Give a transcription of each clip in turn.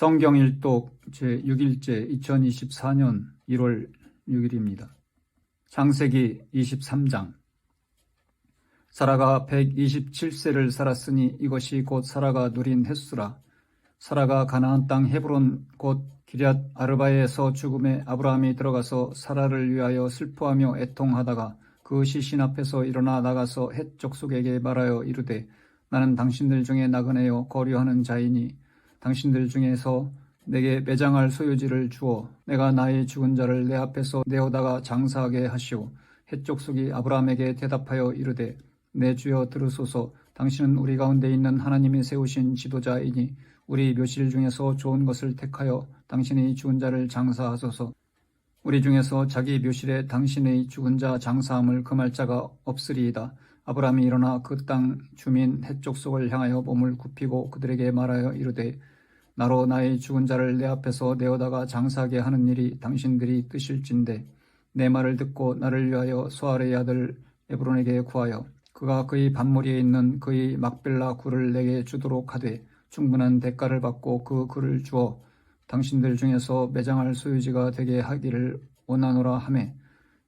성경 일독 제6일째 2024년 1월 6일입니다. 창세기 23장 사라가 127세를 살았으니 이것이 곧 사라가 누린 횟수라. 사라가 가나안 땅 헤브론 곧 기럇 아르바에서 죽음에 아브라함이 들어가서 사라를 위하여 슬퍼하며 애통하다가 그 시신 앞에서 일어나 나가서 헷 족속에게 말하여 이르되 나는 당신들 중에 나그네요 거류하는 자이니 당신들 중에서 내게 매장할 소유지를 주어 내가 나의 죽은 자를 내 앞에서 내어다가 장사하게 하시오. 헷족속이 아브라함에게 대답하여 이르되 내 주여 들으소서 당신은 우리 가운데 있는 하나님이 세우신 지도자이니 우리 묘실 중에서 좋은 것을 택하여 당신의 죽은 자를 장사하소서. 우리 중에서 자기 묘실에 당신의 죽은 자 장사함을 금할 자가 없으리이다. 아브라함이 일어나 그 땅 주민 헷족속을 향하여 몸을 굽히고 그들에게 말하여 이르되 나로 나의 죽은 자를 내 앞에서 내어다가 장사하게 하는 일이 당신들이 뜻일진데 내 말을 듣고 나를 위하여 소아레의 아들 에브론에게 구하여 그가 그의 밭무리에 있는 그의 막벨라 굴을 내게 주도록 하되 충분한 대가를 받고 그 굴을 주어 당신들 중에서 매장할 소유지가 되게 하기를 원하노라 하매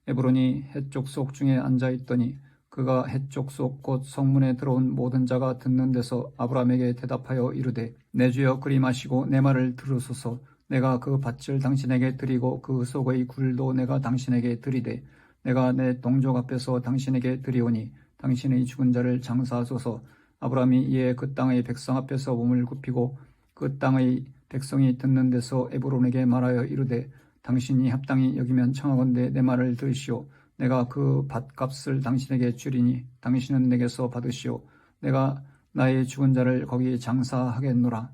에브론이 헷족 속 중에 앉아 있더니 그가 헷족 속곧 성문에 들어온 모든 자가 듣는 데서 아브라함에게 대답하여 이르되 내 주여 그리 마시고 내 말을 들으소서. 내가 그 밭을 당신에게 드리고 그 속의 굴도 내가 당신에게 드리되 내가 내 동족 앞에서 당신에게 드리오니 당신의 죽은 자를 장사하소서. 아브라함이 이에 그 땅의 백성 앞에서 몸을 굽히고 그 땅의 백성이 듣는 데서 에브론에게 말하여 이르되 당신이 합당히 여기면 청하건대 내 말을 들으시오 내가 그 밭값을 당신에게 주리니 당신은 내게서 받으시오. 내가 나의 죽은 자를 거기 장사하겠노라.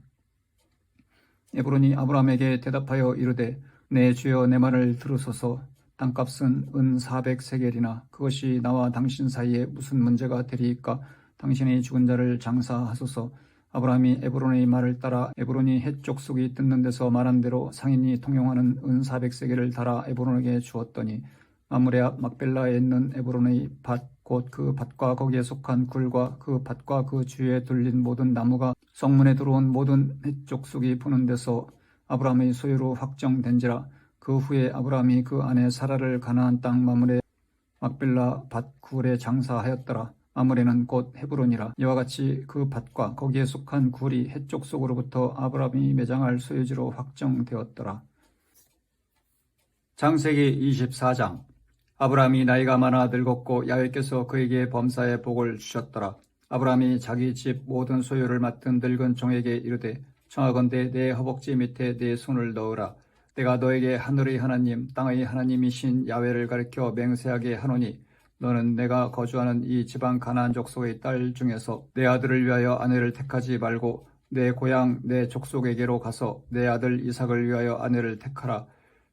에브론이 아브라함에게 대답하여 이르되 내 주여 내 말을 들으소서 땅값은 은 400세겔이나 그것이 나와 당신 사이에 무슨 문제가 되리이까 당신의 죽은 자를 장사하소서 아브라함이 에브론의 말을 따라 에브론이 헷족 속이 듣는 데서 말한 대로 상인이 통용하는 은 400세겔을 달아 에브론에게 주었더니 앞 막벨라에 있는 에브론의 밭 곧 그 밭과 거기에 속한 굴과 그 밭과 그 주위에 둘린 모든 나무가 성문에 들어온 모든 햇족 속이 부는 데서 아브라함의 소유로 확정된지라 그 후에 아브라함이 그 아내 사라를 가나안 땅 마므레 막벨라 밭 굴에 장사하였더라. 마므레는 곧 헤브론이라. 이와 같이 그 밭과 거기에 속한 굴이 햇족 속으로부터 아브라함이 매장할 소유지로 확정되었더라. 장세기 24장 아브라함이 나이가 많아 늙었고 야훼께서 그에게 범사의 복을 주셨더라. 아브라함이 자기 집 모든 소유를 맡은 늙은 종에게 이르되 청하건대 내 허벅지 밑에 내 손을 넣으라. 내가 너에게 하늘의 하나님 땅의 하나님이신 야훼를 가리켜 맹세하게 하노니 너는 내가 거주하는 이 지방 가나안 족속의 딸 중에서 내 아들을 위하여 아내를 택하지 말고 내 고향 내 족속에게로 가서 내 아들 이삭을 위하여 아내를 택하라.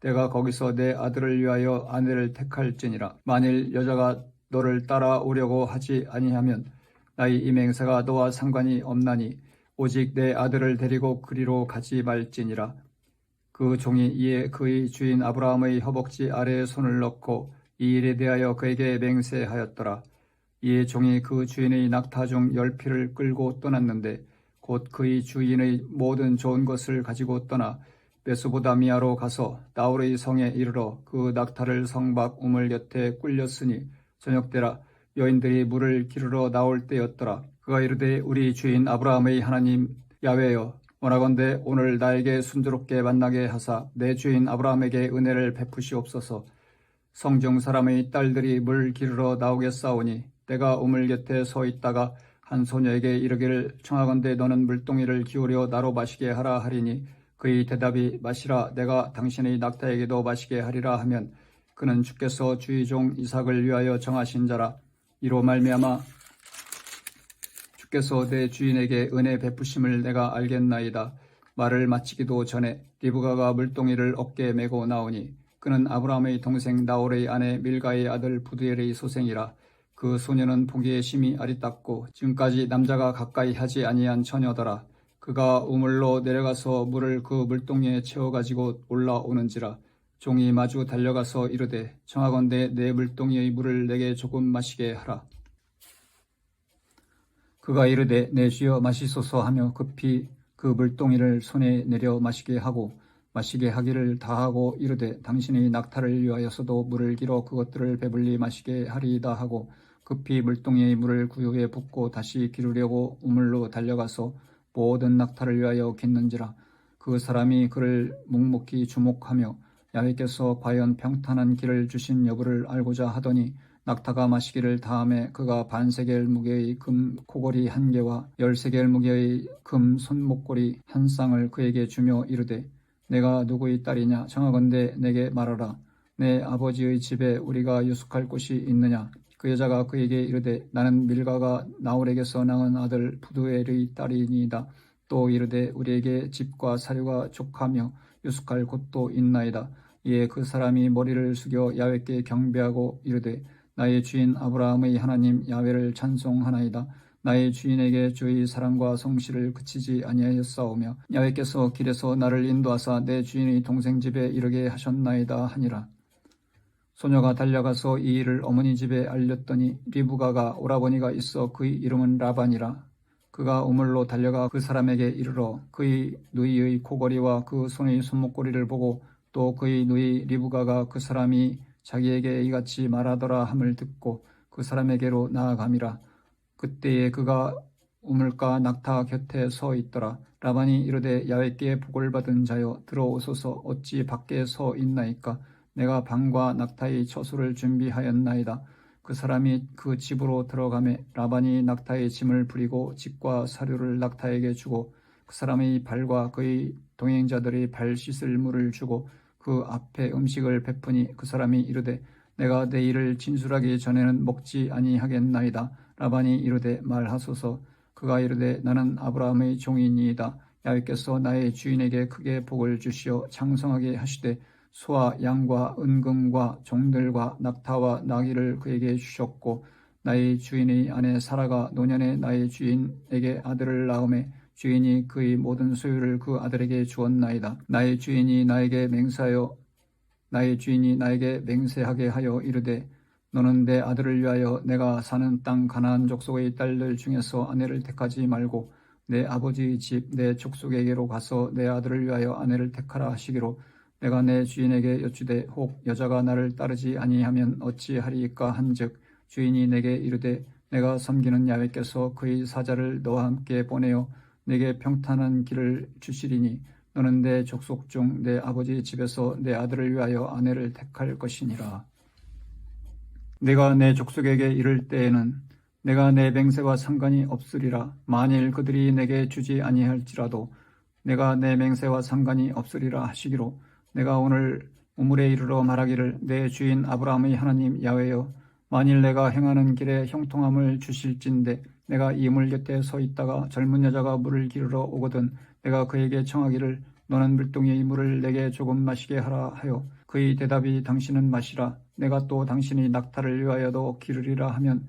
내가 거기서 내 아들을 위하여 아내를 택할지니라. 만일 여자가 너를 따라오려고 하지 아니하면 나의 이 맹세가 너와 상관이 없나니 오직 내 아들을 데리고 그리로 가지 말지니라. 그 종이 이에 그의 주인 아브라함의 허벅지 아래에 손을 넣고 이 일에 대하여 그에게 맹세하였더라. 이에 종이 그 주인의 낙타 중 열 피를 끌고 떠났는데 곧 그의 주인의 모든 좋은 것을 가지고 떠나 메소보다미아로 가서 나우르의 성에 이르러 그 낙타를 성박 우물 곁에 꿀렸으니 저녁때라 여인들이 물을 기르러 나올 때였더라. 그가 이르되 우리 주인 아브라함의 하나님 야외여 원하건대 오늘 나에게 순조롭게 만나게 하사 내 주인 아브라함에게 은혜를 베푸시옵소서. 성중 사람의 딸들이 물 기르러 나오겠사오니 내가 우물 곁에 서 있다가 한 소녀에게 이르기를 청하건대 너는 물동이를 기울여 나로 마시게 하라 하리니 그의 대답이 마시라 내가 당신의 낙타에게도 마시게 하리라 하면 그는 주께서 주의 종 이삭을 위하여 정하신 자라. 이로 말미암아 주께서 내 주인에게 은혜 베푸심을 내가 알겠나이다. 말을 마치기도 전에 리브가가 물동이를 어깨에 메고 나오니 그는 아브라함의 동생 나홀의 아내 밀가의 아들 부두엘의 소생이라. 그 소녀는 보기에 심히 아리따고 지금까지 남자가 가까이 하지 아니한 처녀더라 그가 우물로 내려가서 물을 그 물동이에 채워 가지고 올라오는지라 종이 마주 달려가서 이르되 청하건대 내 물동이의 물을 내게 조금 마시게 하라. 그가 이르되 내 주여 마시소서 하며 급히 그 물동이를 손에 내려 마시게 하고 마시게 하기를 다하고 이르되 당신의 낙타를 위하여서도 물을 길어 그것들을 배불리 마시게 하리이다 하고 급히 물동이의 물을 구유에 붓고 다시 기르려고 우물로 달려가서 모든 낙타를 위하여 깃는지라. 그 사람이 그를 묵묵히 주목하며 야훼께서 과연 평탄한 길을 주신 여부를 알고자 하더니 낙타가 마시기를 다음에 그가 반세겔 무게의 금 코골이 한 개와 열세겔 무게의 금 손목걸이 한 쌍을 그에게 주며 이르되 내가 누구의 딸이냐? 청하건대 내게 말하라. 내 아버지의 집에 우리가 유숙할 곳이 있느냐 그 여자가 그에게 이르되 나는 밀가가 나홀에게서 낳은 아들 부두엘의 딸이니이다 또 이르되 우리에게 집과 사료가 족하며 유숙할 곳도 있나이다 이에 그 사람이 머리를 숙여 야훼께 경배하고 이르되 나의 주인 아브라함의 하나님 야훼를 찬송하나이다. 나의 주인에게 주의 사랑과 성실을 그치지 아니하였사오며 야훼께서 길에서 나를 인도하사 내 주인의 동생 집에 이르게 하셨나이다 하니라. 소녀가 달려가서 이 일을 어머니 집에 알렸더니 리브가가 오라버니가 있어 그의 이름은 라반이라. 그가 우물로 달려가 그 사람에게 이르러 그의 누이의 코걸이와 그 손의 손목걸이를 보고 또 그의 누이 리브가가 그 사람이 자기에게 이같이 말하더라 함을 듣고 그 사람에게로 나아감이라. 그때에 그가 우물가 낙타 곁에 서 있더라. 라반이 이르되 야훼께 복을 받은 자여 들어오소서. 어찌 밖에 서 있나이까 내가 방과 낙타의 처수를 준비하였나이다 그 사람이 그 집으로 들어가매 라반이 낙타의 짐을 부리고 집과 사료를 낙타에게 주고 그 사람의 발과 그의 동행자들이 발 씻을 물을 주고 그 앞에 음식을 베푸니 그 사람이 이르되 내가 내 일을 진술하기 전에는 먹지 아니하겠나이다. 라반이 이르되 말하소서 그가 이르되 나는 아브라함의 종이니이다. 야훼께서 나의 주인에게 크게 복을 주시어 창성하게 하시되 소와 양과 은금과 종들과 낙타와 나귀를 그에게 주셨고 나의 주인의 아내 사라가 노년에 나의 주인에게 아들을 낳음에 주인이 그의 모든 소유를 그 아들에게 주었나이다. 나의 주인이 나에게 맹세하여 나의 주인이 나에게 맹세하게 하여 이르되 너는 내 아들을 위하여 내가 사는 땅 가나안 족속의 딸들 중에서 아내를 택하지 말고 내 아버지의 집내 족속에게로 가서 내 아들을 위하여 아내를 택하라 하시기로 내가 내 주인에게 여쭈되 혹 여자가 나를 따르지 아니하면 어찌하리이까 한즉 주인이 내게 이르되 내가 섬기는 야훼께서 그의 사자를 너와 함께 보내어 내게 평탄한 길을 주시리니 너는 내 족속 중 내 아버지 집에서 내 아들을 위하여 아내를 택할 것이니라. 내가 내 족속에게 이를 때에는 내가 내 맹세와 상관이 없으리라. 만일 그들이 내게 주지 아니할지라도 내가 내 맹세와 상관이 없으리라 하시기로 내가 오늘 우물에 이르러 말하기를 내 주인 아브라함의 하나님 야외여 만일 내가 행하는 길에 형통함을 주실진데 내가 이 물 곁에 서 있다가 젊은 여자가 물을 기르러 오거든 내가 그에게 청하기를 너는 물동이의 물을 내게 조금 마시게 하라 하여 그의 대답이 당신은 마시라. 내가 또 당신이 낙타를 위하여도 기르리라 하면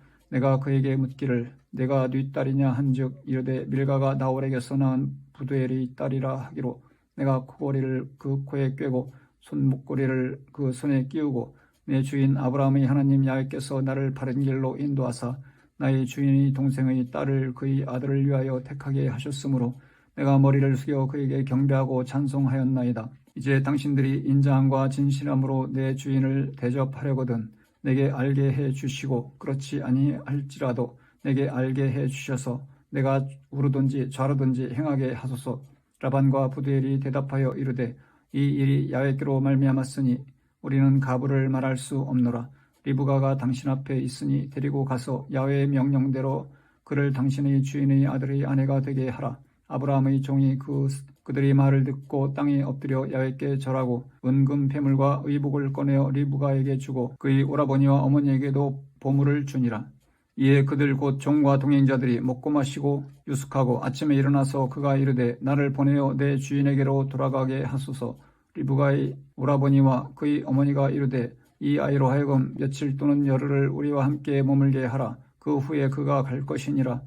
내가 그에게 묻기를 내가 네 딸이냐 한즉 이르되 밀가가 나홀에게서 낳은 부두엘의 딸이라 하기로 내가 코골이를 그 코에 꿰고 손목걸이를 그 손에 끼우고 내 주인 아브라함의 하나님 야훼께서 나를 바른 길로 인도하사 나의 주인이 동생의 딸을 그의 아들을 위하여 택하게 하셨으므로 내가 머리를 숙여 그에게 경배하고 찬송하였나이다. 이제 당신들이 인자함과 진실함으로 내 주인을 대접하려거든 내게 알게 해 주시고 그렇지 아니할지라도 내게 알게 해 주셔서 내가 우르든지 좌르든지 행하게 하소서. 라반과 부두엘이 대답하여 이르되 이 일이 야훼께로 말미암았으니 우리는 가부를 말할 수 없노라. 리브가가 당신 앞에 있으니 데리고 가서 야훼의 명령대로 그를 당신의 주인의 아들의 아내가 되게 하라. 아브라함의 종이 그 그들이 말을 듣고 땅에 엎드려 야훼께 절하고 은금 패물과 의복을 꺼내어 리브가에게 주고 그의 오라버니와 어머니에게도 보물을 주니라. 이에 그들 곧 종과 동행자들이 먹고 마시고 유숙하고 아침에 일어나서 그가 이르되 나를 보내어 내 주인에게로 돌아가게 하소서. 리브가의 오라버니와 그의 어머니가 이르되 이 아이로 하여금 며칠 또는 열흘을 우리와 함께 머물게 하라. 그 후에 그가 갈 것이니라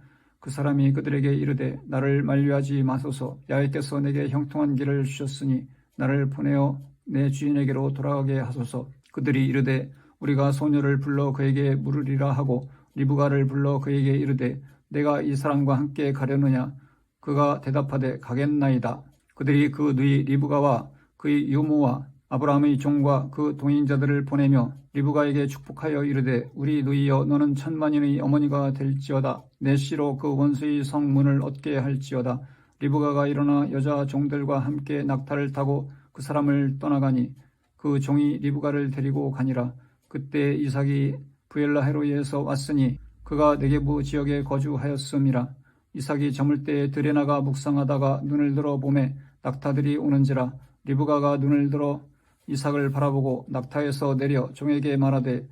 그 사람이 그들에게 이르되 나를 만류하지 마소서. 야훼께서 내게 형통한 길을 주셨으니 나를 보내어 내 주인에게로 돌아가게 하소서. 그들이 이르되 우리가 소녀를 불러 그에게 물으리라 하고 리브가를 불러 그에게 이르되 내가 이 사람과 함께 가려느냐? 그가 대답하되 가겠나이다. 그들이 그 누이 리브가와 그의 유모와 아브라함의 종과 그 동행자들을 보내며 리브가에게 축복하여 이르되 우리 누이여 너는 천만인의 어머니가 될지어다. 내 씨로 그 원수의 성문을 얻게 할지어다. 리브가가 일어나 여자 종들과 함께 낙타를 타고 그 사람을 떠나가니 그 종이 리브가를 데리고 가니라. 그때 이삭이 부엘라 헤로이에서 왔으니 그가 네게부 지역에 거주하였음이라. 이삭이 저물 때에 들에 나가 묵상하다가 눈을 들어 봄에 낙타들이 오는지라 리브가가 눈을 들어 이삭을 바라보고 낙타에서 내려 종에게 말하되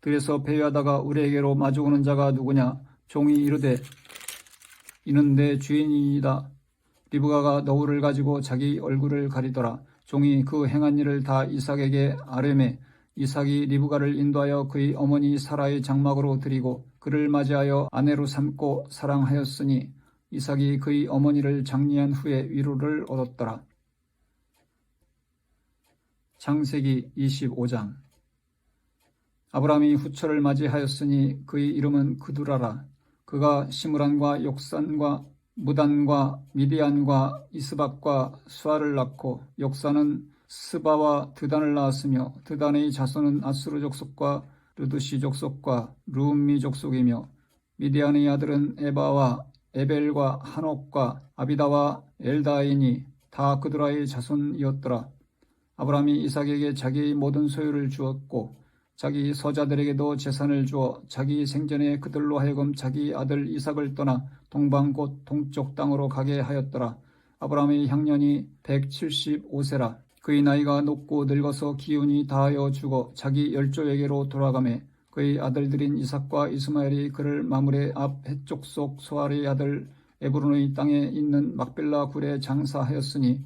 들에서 배회하다가 우리에게로 마주오는 자가 누구냐? 종이 이르되 이는 내 주인이다. 리브가가 너울을 가지고 자기 얼굴을 가리더라. 종이 그 행한 일을 다 이삭에게 아뢰매 이삭이 리브가를 인도하여 그의 어머니 사라의 장막으로 드리고 그를 맞이하여 아내로 삼고 사랑하였으니 이삭이 그의 어머니를 장리한 후에 위로를 얻었더라. 창세기 25장 아브라함이 후처를 맞이하였으니 그의 이름은 그두라라. 그가 시므란과 욕산과 무단과 미디안과 이스박과 수아를 낳고 욕산은 스바와 드단을 낳았으며 드단의 자손은 아수르 족속과 르두시 족속과 루음미 족속이며 미디안의 아들은 에바와 에벨과 한옥과 아비다와 엘다이니 다 그드라의 자손이었더라. 아브라함이 이삭에게 자기의 모든 소유를 주었고 자기 서자들에게도 재산을 주어 자기 생전에 그들로 하여금 자기 아들 이삭을 떠나 동방 곧 동쪽 땅으로 가게 하였더라. 아브라함의 향년이 175세라. 그의 나이가 높고 늙어서 기운이 다하여 죽어 자기 열조에게로 돌아가매 그의 아들들인 이삭과 이스마엘이 그를 마물의 앞 해쪽 속 소알의 아들 에브론의 땅에 있는 막벨라 굴에 장사하였으니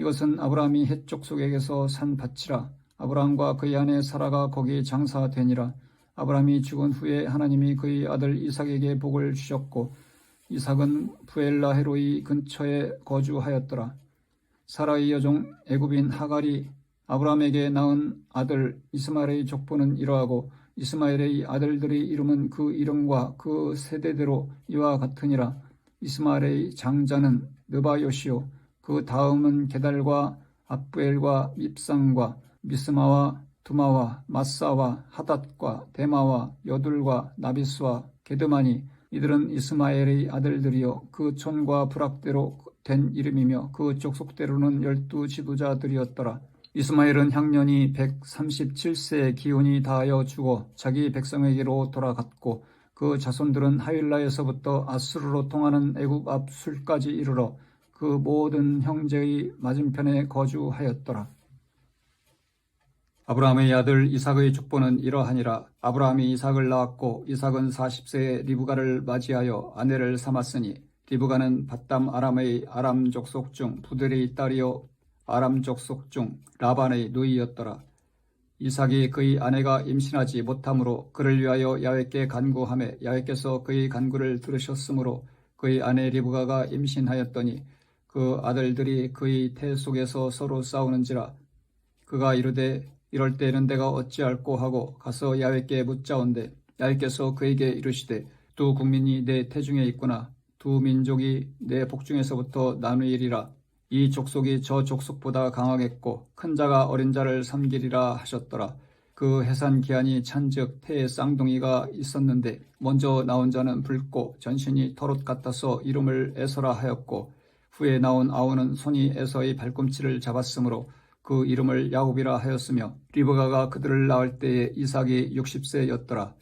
이것은 아브라함이 해쪽 속에게서 산 밭이라 아브라함과 그의 아내 사라가 거기 장사되니라. 아브라함이 죽은 후에 하나님이 그의 아들 이삭에게 복을 주셨고 이삭은 부엘라 헤로이 근처에 거주하였더라. 사라의 여종 애굽인 하갈이 아브라함에게 낳은 아들 이스마엘의 족보는 이러하고 이스마엘의 아들들의 이름은 그 이름과 그 세대대로 이와 같으니라. 이스마엘의 장자는 느바요시오 그 다음은 게달과 압부엘과 밉상과 미스마와 두마와 마사와 하닷과 데마와 여둘과 나비스와 게드마니 이들은 이스마엘의 아들들이요 그 촌과 부락대로 된 이름이며 그 족속대로는 열두 지도자들이었더라. 이스마엘은 향년이 137세의 기운이 다하여 죽어 자기 백성에게로 돌아갔고 그 자손들은 하윌라에서부터 아수르로 통하는 애굽 앞 술까지 이르러 그 모든 형제의 맞은편에 거주하였더라. 아브라함의 아들 이삭의 족보는 이러하니라. 아브라함이 이삭을 낳았고 이삭은 40세에 리브가를 맞이하여 아내를 삼았으니 리브가는 바담 아람의 아람 족속 중 부들의 딸이요 아람 족속 중 라반의 누이였더라. 이삭이 그의 아내가 임신하지 못하므로 그를 위하여 야훼께 간구하매 야훼께서 그의 간구를 들으셨으므로 그의 아내 리브가가 임신하였더니 그 아들들이 그의 태 속에서 서로 싸우는지라 그가 이르되 이럴 때에는 내가 어찌할꼬 하고 가서 야훼께 묻자온대. 야훼께서 그에게 이르시되 두 국민이 내 태중에 있구나. 두 민족이 내 복중에서부터 나누이리라. 이 족속이 저 족속보다 강하겠고 큰 자가 어린 자를 섬기리라 하셨더라. 그 해산 기한이 찬즉 태의 쌍둥이가 있었는데 먼저 나온 자는 붉고 전신이 털옷 같아서 이름을 에서라 하였고 후에 나온 아우는 손이 에서의 발꿈치를 잡았으므로 그 이름을 야곱이라 하였으며 리브가가 그들을 낳을 때에 이삭이 60세였더라.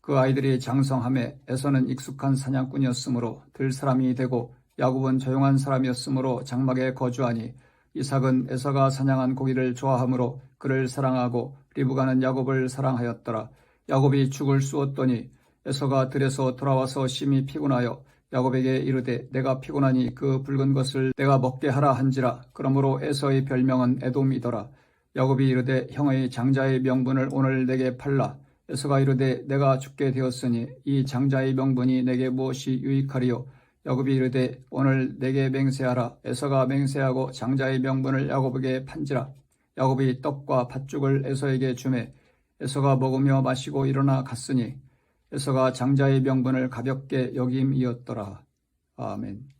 그 아이들이 장성함에 에서는 익숙한 사냥꾼이었으므로 들 사람이 되고 야곱은 조용한 사람이었으므로 장막에 거주하니 이삭은 에서가 사냥한 고기를 좋아하므로 그를 사랑하고 리브가는 야곱을 사랑하였더라. 야곱이 죽을 쑤었더니 에서가 들에서 돌아와서 심히 피곤하여 야곱에게 이르되 내가 피곤하니 그 붉은 것을 내가 먹게 하라 한지라 그러므로 에서의 별명은 에돔이더라. 야곱이 이르되 형의 장자의 명분을 오늘 내게 팔라. 에서가 이르되 내가 죽게 되었으니 이 장자의 명분이 내게 무엇이 유익하리요? 야곱이 이르되 오늘 내게 맹세하라. 에서가 맹세하고 장자의 명분을 야곱에게 판지라. 야곱이 떡과 팥죽을 에서에게 주매 에서가 먹으며 마시고 일어나 갔으니 에서가 장자의 명분을 가볍게 여김이었더라. 아멘.